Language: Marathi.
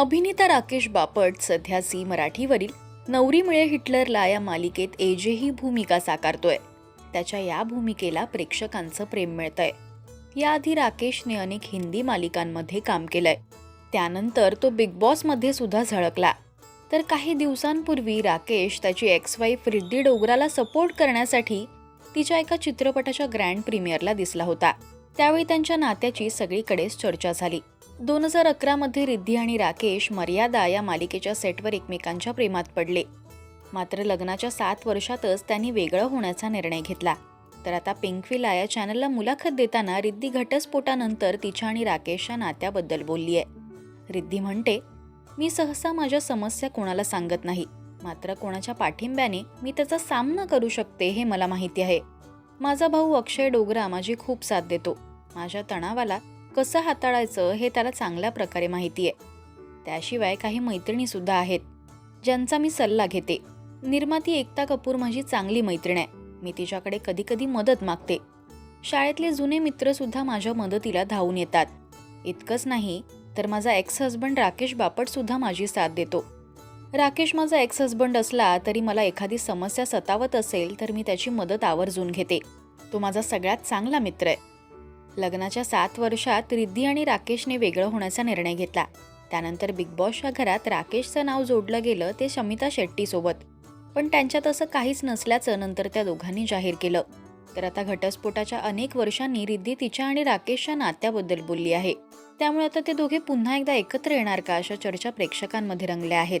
अभिनेता राकेश बापट सध्या सी मराठीवरील नवरी मिळे हिटलरला या मालिकेत एजे ही भूमिका साकारतोय. त्याच्या या भूमिकेला प्रेक्षकांचं प्रेम मिळतंय. याआधी राकेशने अनेक हिंदी मालिकांमध्ये काम केलंय. त्यानंतर तो बिग बॉसमध्ये सुद्धा झळकला. तर काही दिवसांपूर्वी राकेश त्याची एक्स वाईफ रिद्धी डोगराला सपोर्ट करण्यासाठी तिच्या एका चित्रपटाच्या ग्रँड प्रीमियरला दिसला होता. त्यावेळी त्यांच्या नात्याची सगळीकडेच चर्चा झाली. दोन हजार अकरामध्ये रिद्धी आणि राकेश मर्यादा या मालिकेच्या सेटवर एकमेकांच्या प्रेमात पडले. मात्र लग्नाच्या सात वर्षातच त्यांनी वेगळं होण्याचा निर्णय घेतला. तर आता पिंकविला या चॅनलला मुलाखत देताना रिद्धी घटस्फोटानंतर तिच्या आणि राकेशच्या नात्याबद्दल बोलली आहे. रिद्धी म्हणते मी सहसा माझ्या समस्या कोणाला सांगत नाही. मात्र कोणाच्या पाठिंब्याने मी त्याचा सामना करू शकते हे मला माहिती आहे. माझा भाऊ अक्षय डोगरा माझी खूप साथ देतो. माझ्या तणावाला कसं हाताळायचं हे त्याला चांगल्या प्रकारे माहिती आहे. त्याशिवाय काही मैत्रिणी सुद्धा आहेत. ज्यांचा मी सल्ला घेते. निर्माती एकता कपूर माझी चांगली मैत्रीण आहे. मी तिच्याकडे कधी कधी मदत मागते. शाळेतले जुने मित्र सुद्धा माझ्या मदतीला धावून येतात. इतकंच नाही तर माझा एक्स हजबंड राकेश बापट सुद्धा माझी साथ देतो. राकेश माझा एक्स हसबंड असला तरी मला एखादी समस्या सतावत असेल तर मी त्याची मदत आवर्जून घेते. तो माझा सगळ्यात चांगला मित्र आहे. लग्नाच्या सात वर्षात रिद्धी आणि राकेशने वेगळं होण्याचा निर्णय घेतला. त्यानंतर बिग बॉसच्या घरात राकेशचं नाव जोडलं गेलं ते शमिता शेट्टीसोबत. पण त्यांच्यात असं काहीच नसल्याचं नंतर त्या दोघांनी जाहीर केलं. तर आता घटस्फोटाच्या अनेक वर्षांनी रिद्धी तिच्या आणि राकेशच्या नात्याबद्दल बोलली आहे. त्यामुळे आता ते दोघे पुन्हा एकदा एकत्र येणार का अशा चर्चा प्रेक्षकांमध्ये रंगल्या आहेत.